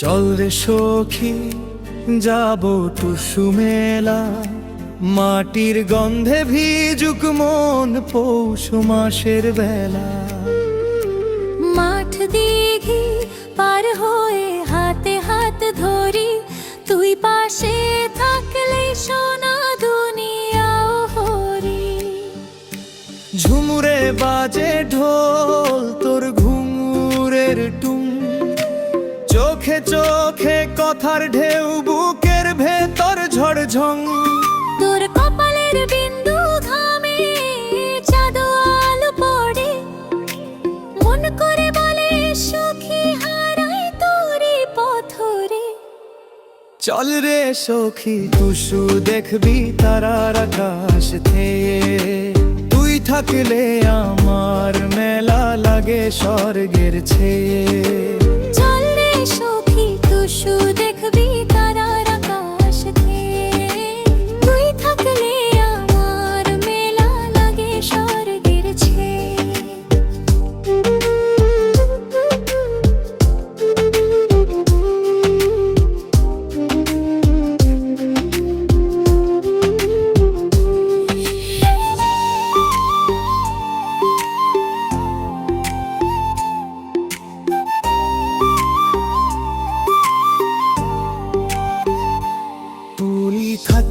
চল রে সখী যাব টুসু মেলা। মাটির গন্ধে ভিজুক মন পৌষ মাসের বেলা। মাঠ দিঘি পার হয়ে হাতে হাত ধরি। তুই পাশে থাকলে সোনা দুনিয়াও হরি ঝুমুরে বাজে ঢোল তোর ঘুমুরের টুং চোখে চোখে কথার ঢেউ বুকের ভেতর ঝড়ঝং। তোর কপালের বিন্দু ঘামে চাঁদ আলো পড়ে। মন করে বলে সুখী হারাই তোরে পথরে। চল রে সখী টুসু দেখবি তারার আকাশ থেকে। তুই থাকলে আমার মেলা লাগে স্বর্গের ছেয়ে। সখী টুসু দেখবি?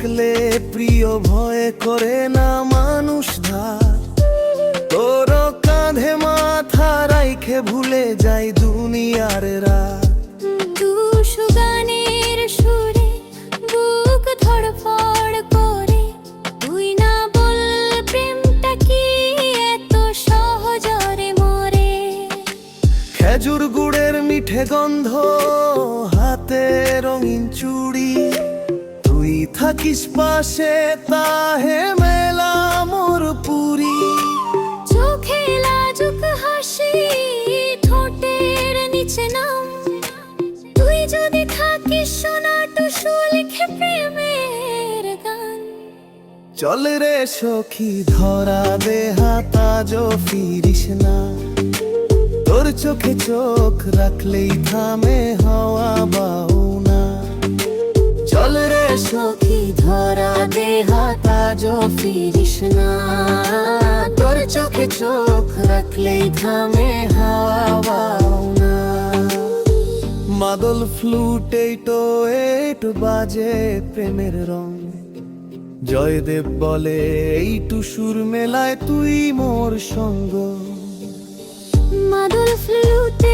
থাকলে প্রিয় ভয় করে না মানুষ ধার তোর কাঁধে মাথা রাইখে ভুলে যাই দুনিয়ার রাত। টুসু গানের সুরে বুক ধড়ফড় করে। তুই না বল প্রেমটা কি এত সহজরে মরে? খেজুর গুড়ের মিঠে গন্ধ হাতে রঙিন চুড়ি। থাকিস পাশে তাহে মেলা মোর পুরী। চোখে লাজুক হাসি ঠোঁটের নিচে নাম। তুই যদি থাকিস সোনা টুসু লিখে প্রেমের গান। চল রে সখী ধরা দে হাতাজ ফিরিস না। তোর চোখে চোখ রাখলেই থামে হাওয়া বাউনা হাতাজ ফিরিস না। তোর চোখে চোখ রাখলেই থামে হাওয়া বাউনা মাদল ফ্লুটে তো এট বাজে প্রেমের রং। জয়দেব বলে এই টুসুর মেলায় তুই মোর সঙ্গ। মাদুল ফ্লুটে